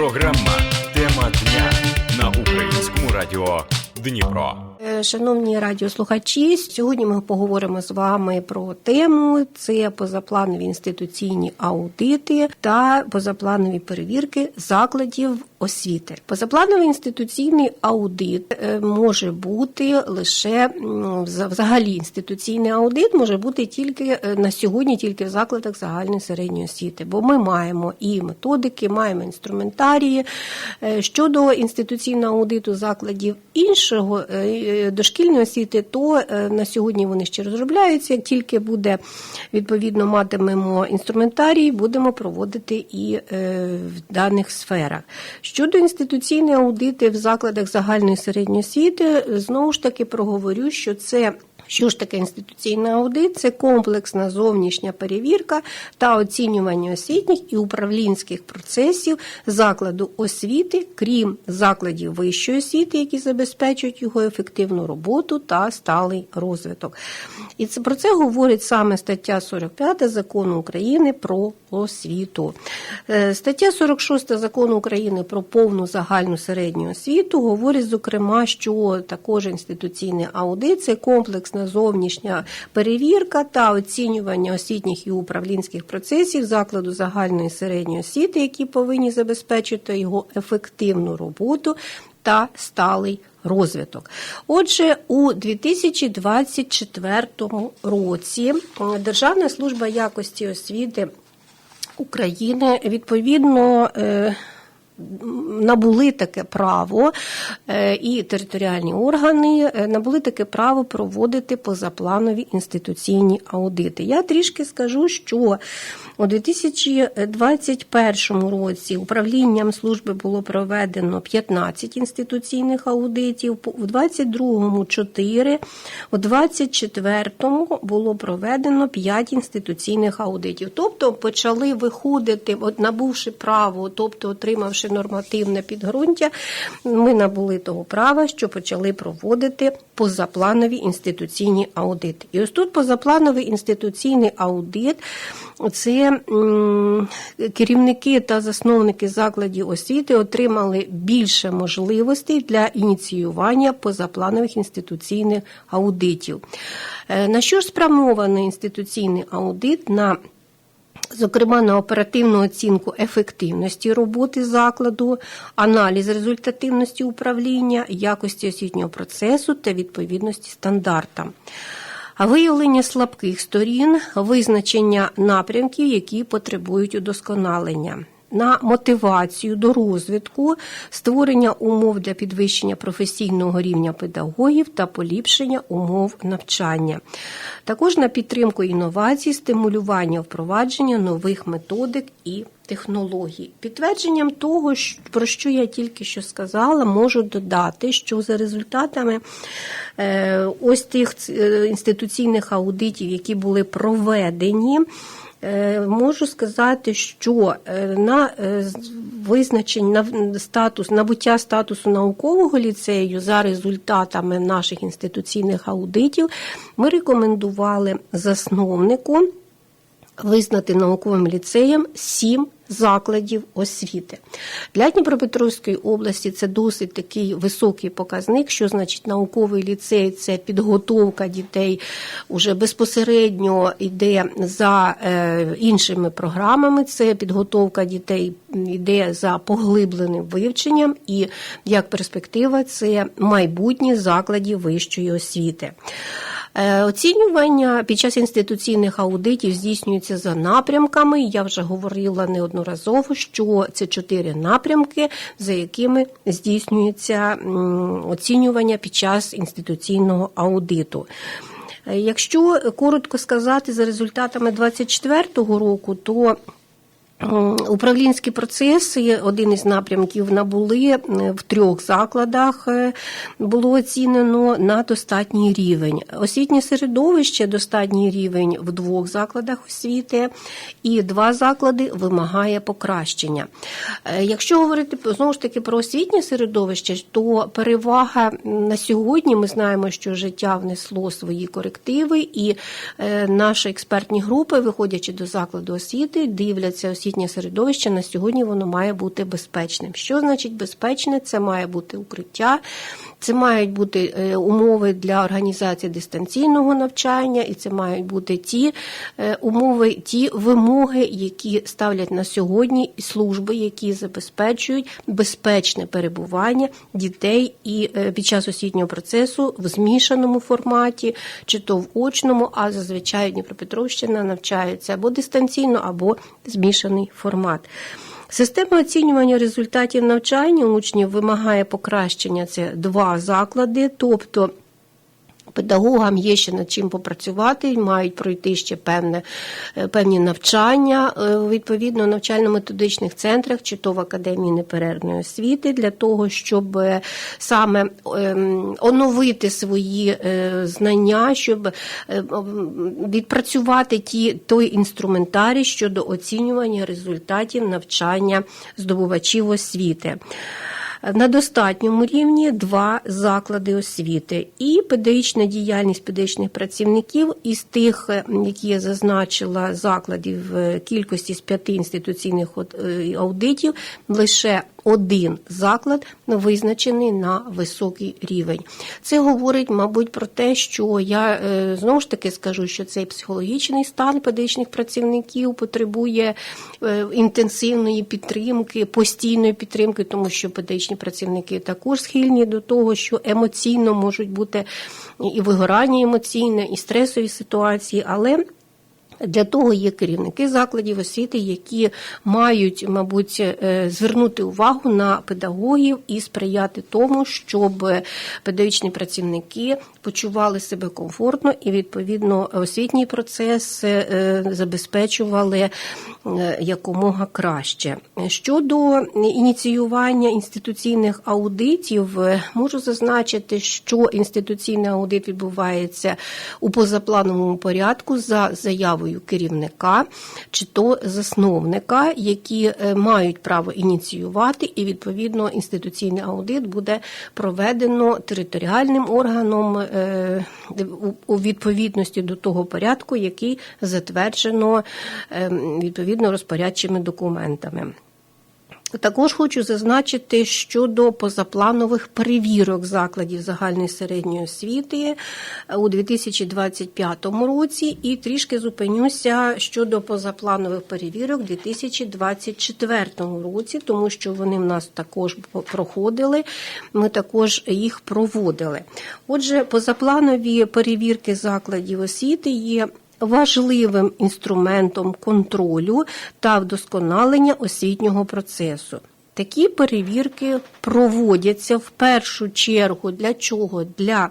Програма Тема дня на українському радіо Дніпро. Е, Шановні радіослухачі, сьогодні ми поговоримо з вами про тему: це позапланові інституційні аудити та позапланові перевірки закладів освіти. Позаплановий інституційний аудит е, може бути лише взагалі інституційний аудит може бути тільки е, на сьогодні, тільки в закладах загальної середньої освіти, бо ми маємо і методики, маємо інструментарії Е, щодо інституційного аудиту закладів іншого дошкільної освіти, то на сьогодні вони ще розробляються. Як тільки буде відповідно матимемо інструментарій, будемо проводити і в даних сферах. Щодо інституційної аудити в закладах загальної середньої освіти, знову ж таки проговорю, що це. Що ж таке інституційний аудит? Це комплексна зовнішня перевірка та оцінювання освітніх і управлінських процесів закладу освіти, крім закладів вищої освіти, які забезпечують його ефективну роботу та сталий розвиток. І це про це говорить саме стаття 45 закону України про освіту. Е, Стаття 46 закону України про повну загальну середню освіту говорить, зокрема, що також інституційний аудит це комплексна зовнішня перевірка та оцінювання освітніх і управлінських процесів закладу загальної середньої освіти, які повинні забезпечити його ефективну роботу та сталий розвиток. Отже, у 2024 році е, Державна служба якості освіти України відповідно. Набули таке право, е, і територіальні органи е, набули таке право проводити позапланові інституційні аудити. Я трішки скажу, що у 2021 році управлінням служби було проведено 15 інституційних аудитів, у 2022 – 4, у 2024 було проведено 5 інституційних аудитів. Тобто почали виходити, от набувши право, тобто отримавши нормативне підґрунтя, ми набули того права, що почали проводити позапланові інституційні аудити. І ось тут позаплановий інституційний аудит це керівники та засновники закладів освіти отримали більше можливостей для ініціювання позапланових інституційних аудитів. Е, На що ж спрямований інституційний аудит? На Зокрема, на оперативну оцінку ефективності роботи закладу, аналіз результативності управління, якості освітнього процесу та відповідності стандартам. Виявлення слабких сторін, визначення напрямків, які потребують удосконалення. На мотивацію до розвитку, створення умов для підвищення професійного рівня педагогів та поліпшення умов навчання. Також на підтримку інновацій, стимулювання впровадження нових методик і технологій. Підтвердженням того, про що я тільки що сказала, можу додати, що за результатами е, ось тих е, інституційних аудитів, які були проведені. Е, Можу сказати, що е, на е, визначення на статус набуття статусу наукового ліцею за результатами наших інституційних аудитів ми рекомендували засновнику визнати науковим ліцеєм сім закладів освіти. Для Дніпропетровської області це досить такий високий показник, що значить науковий ліцей це підготовка дітей уже безпосередньо йде за е, іншими програмами. Це підготовка дітей йде за поглибленим вивченням, і як перспектива це майбутні закладів вищої освіти. Е, Оцінювання під час інституційних аудитів здійснюється за напрямками. Я вже говорила неодноразово, що це чотири напрямки, за якими здійснюється оцінювання під час інституційного аудиту. Е, Якщо коротко сказати за результатами 2024 року, то Управлінські процеси, один із напрямків набули е, в трьох закладах, е, було оцінено на достатній рівень. Освітнє середовище достатній рівень в двох закладах освіти, і два заклади вимагає покращення. Е, Якщо говорити знову ж таки про освітнє середовище, то перевага на сьогодні ми знаємо, що життя внесло свої корективи, і наші експертні групи, виходячи до закладу освіти, дивляться освітні освітнє середовище на сьогодні воно має бути безпечним. Що значить безпечне? Це має бути укриття, це мають бути е, умови для організації дистанційного навчання, і це мають бути ті е, умови, ті вимоги, які ставлять на сьогодні служби, які забезпечують безпечне перебування дітей і е, під час освітнього процесу в змішаному форматі, чи то в очному, а зазвичай Дніпропетровщина навчається або дистанційно, або змішаний формат. Система оцінювання результатів навчання учнів вимагає покращення це два заклади, тобто Педагогам є ще над чим попрацювати, мають пройти ще певне, е, певні навчання е, відповідно навчально-методичних центрах, чи то в академії неперервної освіти, для того, щоб е, саме ем, оновити свої знання, щоб відпрацювати ті, той інструментарій щодо оцінювання результатів навчання здобувачів освіти. На достатньому рівні два заклади освіти. І педагогічна діяльність педагогічних працівників із тих, е, які я зазначила закладів е, кількості з п'яти інституційних е, аудитів, лише один заклад визначений на високий рівень. Це говорить, мабуть, про те, що я е, знову ж таки скажу, що цей психологічний стан педагогічних працівників потребує е, інтенсивної підтримки, постійної підтримки, тому що педагогічні працівники також схильні до того, що емоційно можуть бути і вигорання емоційне, і стресові ситуації, але для того є керівники закладів освіти, які мають, мабуть, е, звернути увагу на педагогів і сприяти тому, щоб педагогічні працівники почували себе комфортно і відповідно освітній процес е, забезпечували е, якомога краще. Щодо ініціювання інституційних аудитів, можу зазначити, що інституційний аудит відбувається у позаплановому порядку за заявою керівника чи то засновника, які е, мають право ініціювати, і відповідно інституційний аудит буде проведено територіальним органом е, у- відповідності до того порядку, який затверджено е, відповідно розпорядчими документами. Також хочу зазначити щодо позапланових перевірок закладів загальної середньої освіти у 2025 році, і трішки зупинюся щодо позапланових перевірок у 2024 році, тому що вони в нас також проходили. Ми також їх проводили. Отже, позапланові перевірки закладів освіти є важливим інструментом контролю та вдосконалення освітнього процесу. Такі перевірки проводяться в першу чергу для чого? Для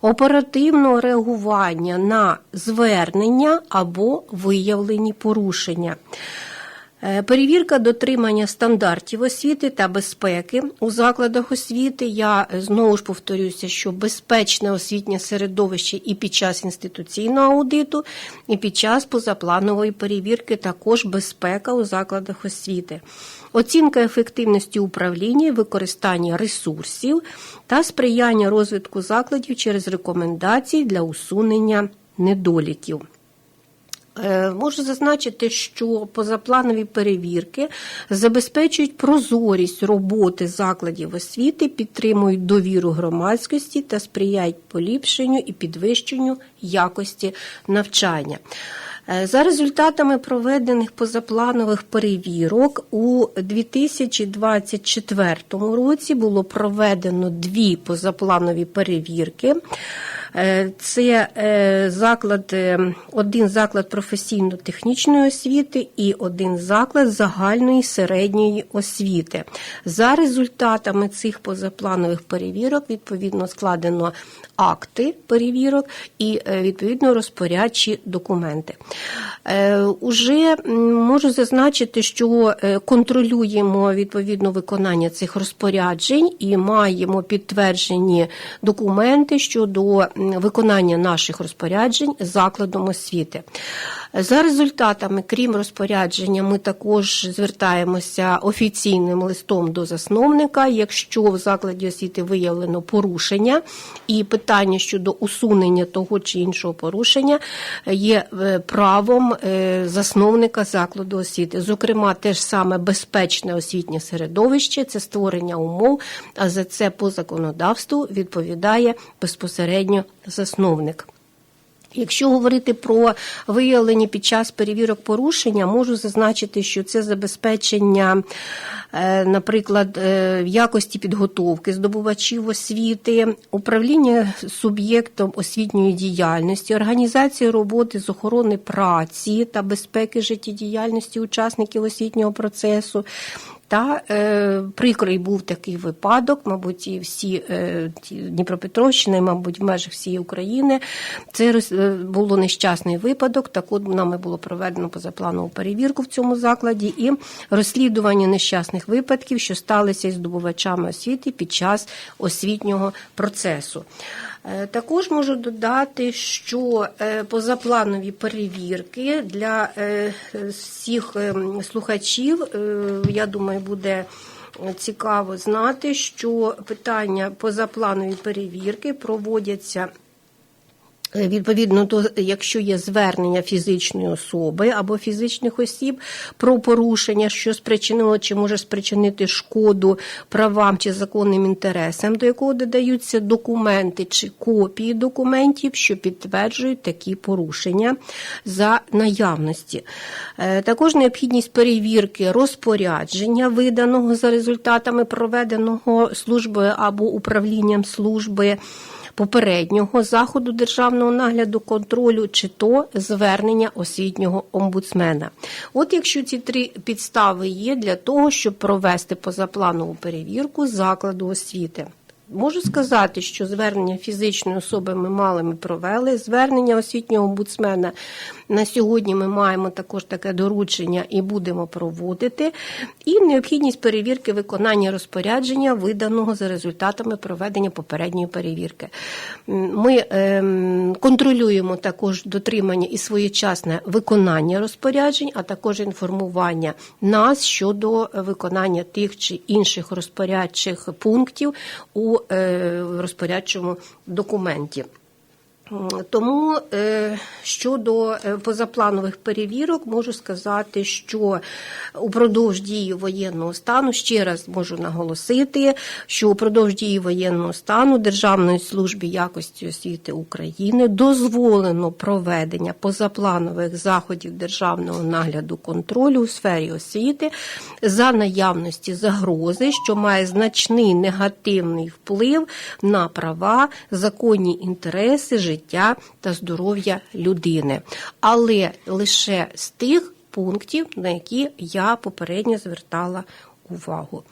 оперативного реагування на звернення або виявлені порушення. Е, Перевірка дотримання стандартів освіти та безпеки у закладах освіти. Я е, знову ж повторюся, що безпечне освітнє середовище і під час інституційного аудиту, і під час позапланової перевірки також безпека у закладах освіти. Оцінка ефективності управління, використання ресурсів та сприяння розвитку закладів через рекомендації для усунення недоліків. Е, Можу зазначити, що позапланові перевірки забезпечують прозорість роботи закладів освіти, підтримують довіру громадськості та сприяють поліпшенню і підвищенню якості навчання. Е, За результатами проведених позапланових перевірок у 2024 році було проведено дві позапланові перевірки. Е, Це е, заклад, е, один заклад професійно-технічної освіти і один заклад загальної середньої освіти. За результатами цих позапланових перевірок відповідно складено акти перевірок і відповідно розпорядчі документи. Уже можу зазначити, що контролюємо відповідно виконання цих розпоряджень і маємо підтверджені документи щодо виконання наших розпоряджень закладом освіти. За результатами, крім розпорядження, ми також звертаємося офіційним листом до засновника, якщо в закладі освіти виявлено порушення і питання щодо усунення того чи іншого порушення є е, правом е, засновника закладу освіти. Зокрема, те ж саме безпечне освітнє середовище, це створення умов, а за це по законодавству відповідає безпосередньо засновник. Якщо говорити про виявлені під час перевірок порушення, можу зазначити, що це забезпечення, е, наприклад, е, якості підготовки здобувачів освіти, управління суб'єктом освітньої діяльності, організація роботи з охорони праці та безпеки життєдіяльності учасників освітнього процесу. Та е, прикрий був такий випадок, мабуть, і всі е, Дніпропетровщини, мабуть, в межах всієї України. Це е, було нещасний випадок. Так от нами було проведено позапланову перевірку в цьому закладі і розслідування нещасних випадків, що сталися із здобувачами освіти під час освітнього процесу. Е, Також можу додати, що е, позапланові перевірки для е, всіх слухачів, я думаю, буде цікаво знати, що питання позапланові перевірки проводяться. Е, Відповідно до якщо є звернення фізичної особи або фізичних осіб про порушення, що спричинило чи може спричинити шкоду правам чи законним інтересам, до якого додаються документи чи копії документів, що підтверджують такі порушення за наявності. Е, Також необхідність перевірки розпорядження, виданого за результатами проведеного службою або управлінням служби попереднього заходу державного нагляду контролю чи то звернення освітнього омбудсмена. От якщо ці три підстави є для того, щоб провести позапланову перевірку закладу освіти. Можу сказати, що звернення фізичної особи ми мали ми провели. Звернення освітнього омбудсмена на сьогодні ми маємо також таке доручення і будемо проводити. І необхідність перевірки виконання розпорядження, виданого за результатами проведення попередньої перевірки. Ми ем, контролюємо також дотримання і своєчасне виконання розпоряджень, а також інформування нас щодо виконання тих чи інших розпорядчих пунктів у е, розпорядчому документі. Тому е, щодо е, позапланових перевірок можу сказати, що упродовж дії воєнного стану ще раз можу наголосити, що упродовж дії воєнного стану Державної служби якості освіти України дозволено проведення позапланових заходів державного нагляду контролю у сфері освіти за наявності загрози, що має значний негативний вплив на права, законні інтереси, життя та здоров'я людини, але лише з тих пунктів, на які я попередньо звертала увагу.